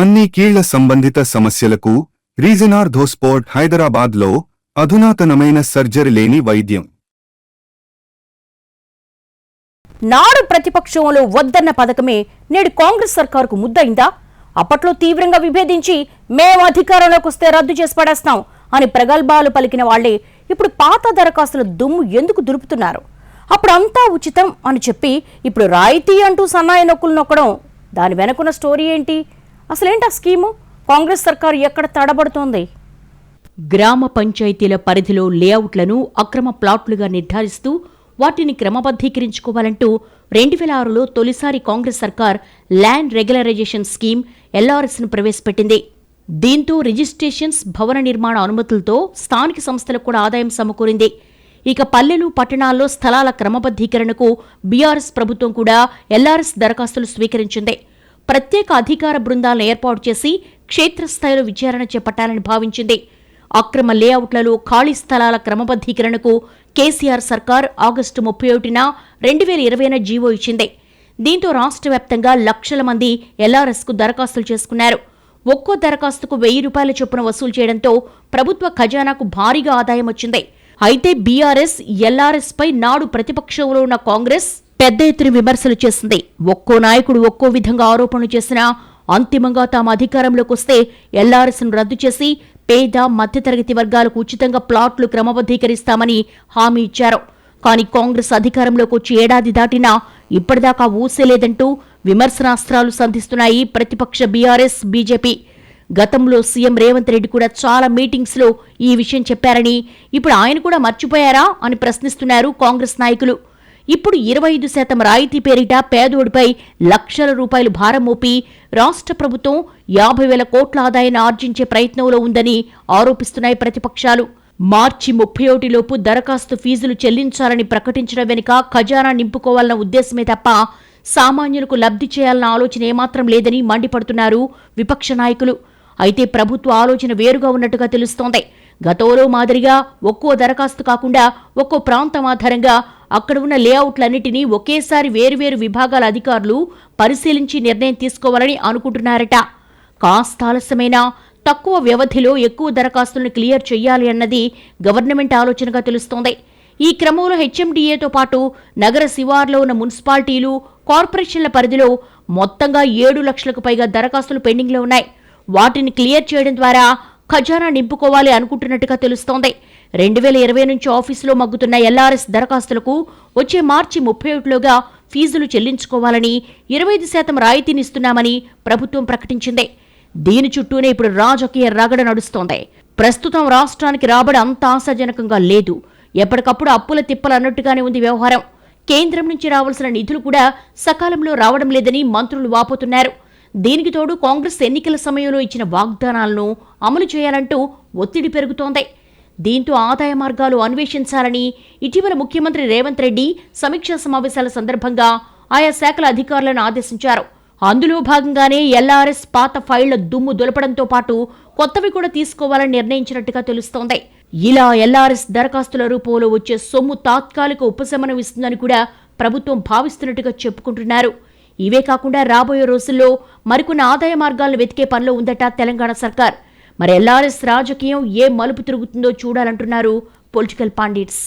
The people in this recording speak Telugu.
అన్ని కీళ్ళ సంబంధిత సమస్యలకు రీజనార్ధోస్పోర్ట్ హైదరాబాద్లో అధునాతనమైన సర్జరీ లేని వైద్యం. నాడు ప్రతిపక్షంలో వద్దన్న పథకమే నేడు కాంగ్రెస్ సర్కారుకు ముద్దయిందా? అప్పట్లో తీవ్రంగా విభేదించి మేము అధికారంలోకి వస్తే రద్దు చేసి పడేస్తాం అని ప్రగల్భాలు పలికిన వాళ్ళే ఇప్పుడు పాత దరఖాస్తుల దుమ్ము ఎందుకు దులుపుతున్నారు? అప్పుడు అంతా ఉచితం అని చెప్పి ఇప్పుడు రాయితీ అంటూ సన్నాయి నొక్కులు నొక్కడం దాని వెనకున్న స్టోరీ ఏంటి? అసలేంటి ఆ స్కీము? కాంగ్రెస్ సర్కారు ఎక్కడ తడబడుతోంది? గ్రామ పంచాయతీల పరిధిలో లేఅవుట్లను అక్రమ ప్లాట్లుగా నిర్ధారిస్తూ వాటిని క్రమబద్ధీకరించుకోవాలంటూ రెండు వేల ఆరులో తొలిసారి కాంగ్రెస్ సర్కార్ ల్యాండ్ రెగ్యులరైజేషన్ స్కీమ్ ఎల్ఆర్ఎస్ను ప్రవేశపెట్టింది. దీంతో రిజిస్ట్రేషన్స్ భవన నిర్మాణ అనుమతులతో స్థానిక సంస్థలకు కూడా ఆదాయం సమకూరింది. ఇక పల్లెలు పట్టణాల్లో స్థలాల క్రమబద్ధీకరణకు బీఆర్ఎస్ ప్రభుత్వం కూడా ఎల్ఆర్ఎస్ దరఖాస్తులు స్వీకరించింది. ప్రత్యేక అధికార బృందాలను ఏర్పాటు చేసి క్షేత్రస్థాయిలో విచారణ చేపట్టాలని భావించింది. అక్రమ లేఅవుట్లలో ఖాళీ స్థలాల క్రమబద్ధీకరణకు కేసీఆర్ సర్కార్ ఆగస్టు ముప్పై ఒకటిన రెండు వేల ఇరవైన జీవో ఇచ్చింది. దీంతో రాష్ట్ర వ్యాప్తంగా లక్షల మంది ఎల్ఆర్ఎస్కు దరఖాస్తులు చేసుకున్నారు. ఒక్కో దరఖాస్తుకు వెయ్యి రూపాయల చొప్పున వసూలు చేయడంతో ప్రభుత్వ ఖజానాకు భారీగా ఆదాయం వచ్చింది. అయితే బీఆర్ఎస్ ఎల్ఆర్ఎస్ పై నాడు ప్రతిపక్షంలో ఉన్న కాంగ్రెస్ పెద్ద ఎత్తున విమర్శలు చేసింది. ఒక్కో నాయకుడు ఒక్కో విధంగా ఆరోపణలు చేసినా అంతిమంగా తాము అధికారంలోకి వస్తే ఎల్ఆర్ఎస్ను రద్దు చేసి పేద మధ్యతరగతి వర్గాలకు ఉచితంగా ప్లాట్లు క్రమబద్ధీకరిస్తామని హామీ ఇచ్చారు. కానీ కాంగ్రెస్ అధికారంలోకి వచ్చి ఏడాది దాటినా ఇప్పటిదాకా ఊసేలేదంటూ విమర్శనాస్త్రాలు సంధిస్తున్నాయి ప్రతిపక్ష బీఆర్ఎస్ బీజేపీ. గతంలో సీఎం రేవంత్ రెడ్డి కూడా చాలా మీటింగ్స్లో ఈ విషయం చెప్పారని ఇప్పుడు ఆయన కూడా మర్చిపోయారా అని ప్రశ్నిస్తున్నారు కాంగ్రెస్ నాయకులు. ఇప్పుడు ఇరవై ఐదు శాతం రాయితీ పేరిట పేదోడిపై లక్షల రూపాయలు భారం మోపి రాష్ట్ర ప్రభుత్వం యాభై వేల కోట్ల ఆదాయాన్ని ఆర్జించే ప్రయత్నంలో ఉందని ఆరోపిస్తున్నాయి ప్రతిపక్షాలు. మార్చి ముప్పై ఒకటిలోపు దరఖాస్తు ఫీజులు చెల్లించాలని ప్రకటించడం వెనుక ఖజానా నింపుకోవాలన్న ఉద్దేశమే తప్ప సామాన్యులకు లబ్ధి చేయాలన్న ఆలోచన ఏమాత్రం లేదని మండిపడుతున్నారు విపక్ష నాయకులు. అయితే ప్రభుత్వ ఆలోచన వేరుగా ఉన్నట్టుగా తెలుస్తోంది. గతంలో మాదిరిగా ఒక్కో దరఖాస్తు కాకుండా ఒక్కో ప్రాంతం ఆధారంగా అక్కడ ఉన్న లేఅవుట్లన్నిటినీ ఒకేసారి వేరువేరు విభాగాల అధికారులు పరిశీలించి నిర్ణయం తీసుకోవాలని అనుకుంటున్నారట. కాస్త ఆలస్యమైనా తక్కువ వ్యవధిలో ఎక్కువ దరఖాస్తులను క్లియర్ చేయాలి అన్నది గవర్నమెంట్ ఆలోచనగా తెలుస్తోంది. ఈ క్రమంలో హెచ్ఎండిఏతో పాటు నగర శివార్లో ఉన్న మున్సిపాలిటీలు కార్పొరేషన్ల పరిధిలో మొత్తంగా ఏడు లక్షలకు పైగా దరఖాస్తులు పెండింగ్లో ఉన్నాయి. వాటిని క్లియర్ చేయడం ద్వారా ఖజానా నింపుకోవాలి అనుకుంటున్నట్టుగా తెలుస్తోంది. రెండు వేల ఇరవై నుంచి ఆఫీసులో మగ్గుతున్న ఎల్ఆర్ఎస్ దరఖాస్తులకు వచ్చే మార్చి ముప్పై ఒకటిలోగా ఫీజులు చెల్లించుకోవాలని ఇరవై ఐదు శాతం రాయితీనిస్తున్నామని ప్రభుత్వం ప్రకటించింది. దీని చుట్టూనే ఇప్పుడు రాజకీయ రగడ నడుస్తోంది. ప్రస్తుతం రాష్ట్రానికి రాబడి అంత ఆశాజనకంగా లేదు. ఎప్పటికప్పుడు అప్పుల తిప్పలు అన్నట్టుగానే ఉంది వ్యవహారం. కేంద్రం నుంచి రావాల్సిన నిధులు కూడా సకాలంలో రావడం లేదని మంత్రులు వాపోతున్నారు. దీనికి తోడు కాంగ్రెస్ ఎన్నికల సమయంలో ఇచ్చిన వాగ్దానాలను అమలు చేయాలంటూ ఒత్తిడి పెరుగుతోంది. దీంతో ఆదాయ మార్గాలు అన్వేషించాలని ఇటీవల ముఖ్యమంత్రి రేవంత్ రెడ్డి సమీక్షా సమావేశాల సందర్భంగా ఆయా శాఖల అధికారులను ఆదేశించారు. అందులో భాగంగానే ఎల్ఆర్ఎస్ పాత ఫైళ్ళ దుమ్ము దులపడంతో పాటు కొత్తవి కూడా తీసుకోవాలని నిర్ణయించినట్టుగా తెలుస్తోంది. ఇలా ఎల్ఆర్ఎస్ దరఖాస్తుల రూపంలో వచ్చే సొమ్ము తాత్కాలిక ఉపశమనం ఇస్తుందని కూడా ప్రభుత్వం భావిస్తున్నట్టుగా చెప్పుకుంటున్నారు. ఇవే కాకుండా రాబోయే రోజుల్లో మరికొన్ని ఆదాయ మార్గాలను వెతికే పనిలో ఉందట తెలంగాణ సర్కార్. మరి ఎల్ఆర్ఎస్ రాజకీయం ఏ మలుపు తిరుగుతుందో చూడాలంటున్నారు పొలిటికల్ పాండిట్స్.